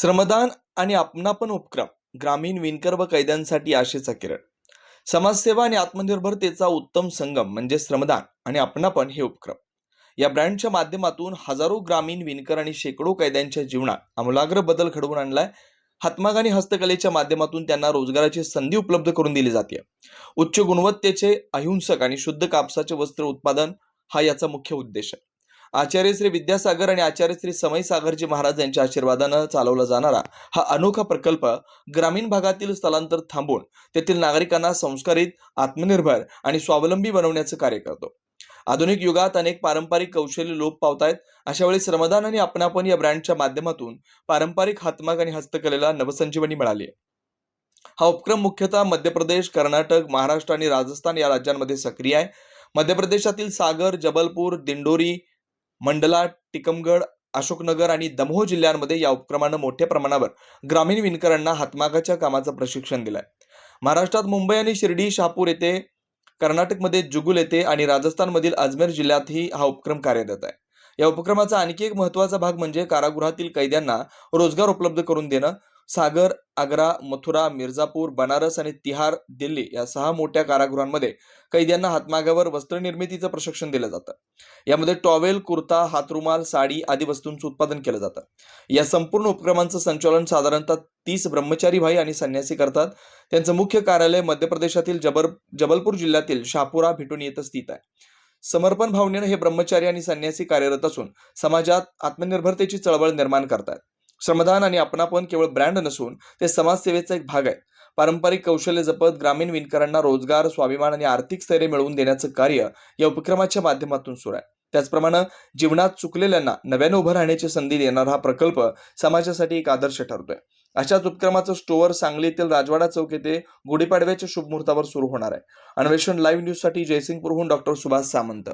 श्रमदान आणि आपणापण उपक्रम ग्रामीण विणकर व कैद्यांसाठी आशेचा किरण. समाजसेवा आणि आत्मनिर्भरतेचा उत्तम संगम म्हणजे श्रमदान आणि आपणापण हे उपक्रम. या ब्रँडच्या माध्यमातून हजारो ग्रामीण विणकर आणि शेकडो कैद्यांच्या जीवनात आमूलाग्र बदल घडवून आणलाय. हातमाग आणि हस्तकलेच्या माध्यमातून त्यांना रोजगाराची संधी उपलब्ध करून दिली जाते. उच्च गुणवत्तेचे अहिंसक आणि शुद्ध कापसाचे वस्त्र उत्पादन हा याचा मुख्य उद्देश आहे. आचार्य श्री विद्यासागर आणि आचार्य श्री समय सागरजी महाराज यांच्या आशीर्वादानं चालवला जाणारा हा अनोखा प्रकल्प ग्रामीण भागातील स्थलांतर थांबून तेथील नागरिकांना संस्कारित आत्मनिर्भर आणि स्वावलंबी बनवण्याचं कार्य करतो. आधुनिक युगात अनेक पारंपरिक कौशल्य लोप पावत आहेत अशा वेळी श्रमदान आणि आपणापण या ब्रँडच्या माध्यमातून पारंपरिक हातमाग आणि हस्तकलेला नवसंजीवनी मिळाली आहे. हा उपक्रम मुख्यतः मध्य प्रदेश कर्नाटक महाराष्ट्र आणि राजस्थान या राज्यांमध्ये सक्रिय आहे. मध्य प्रदेशातील सागर जबलपूर दिंडोरी मंडला टिकमगड अशोकनगर आणि दमोह जिल्ह्यांमध्ये या उपक्रमानं मोठ्या प्रमाणावर ग्रामीण विणकरांना हातमागाच्या कामाचं प्रशिक्षण दिलंय. महाराष्ट्रात मुंबई आणि शिर्डी शहापूर येथे कर्नाटकमध्ये जुगुल येथे आणि राजस्थानमधील अजमेर जिल्ह्यातही हा उपक्रम कार्यरत आहे. या उपक्रमाचा आणखी एक महत्त्वाचा भाग म्हणजे कारागृहातील कैद्यांना रोजगार उपलब्ध करून देणं सागर आग्रा मथुरा मिर्झापूर बनारस आणि तिहार दिल्ली या सहा मोठ्या कारागृहांमध्ये कैद्यांना हातमागावर वस्त्रनिर्मितीचं प्रशिक्षण दिलं जातं. यामध्ये टॉवेल कुर्ता हातरुमाल साडी आदी वस्तूंचं उत्पादन केलं जातं. या संपूर्ण उपक्रमांचं संचालन साधारणतः तीस ब्रह्मचारी भाई आणि संन्यासी करतात. त्यांचं मुख्य कार्यालय मध्य प्रदेशातील जबर जबलपूर जिल्ह्यातील शापुरा भिटून येथे स्थित आहे. समर्पण भावनेनं हे ब्रह्मचारी आणि संन्यासी कार्यरत असून समाजात आत्मनिर्भरतेची चळवळ निर्माण करतात श्रमदान आणि आपणापण केवळ ब्रँड नसून ते समाजसेवेचा एक भाग आहे. पारंपरिक कौशल्य जपत ग्रामीण विणकरांना रोजगार स्वाभिमान आणि आर्थिक स्थैर्य मिळवून देण्याचं कार्य या उपक्रमाच्या माध्यमातून सुरू आहे. त्याचप्रमाणे जीवनात चुकलेल्यांना नव्याने उभं राहण्याची संधी देणारा हा प्रकल्प समाजासाठी एक आदर्श ठरतोय. अशाच उपक्रमाचं स्टोअर सांगली येथील राजवाडा चौक येथे गुढीपाडव्याच्या शुभमुहूर्तावर सुरू होणार आहे. अन्वेषण लाईव्ह न्यूजसाठी जयसिंगपूरहून डॉक्टर सुभाष सामंत.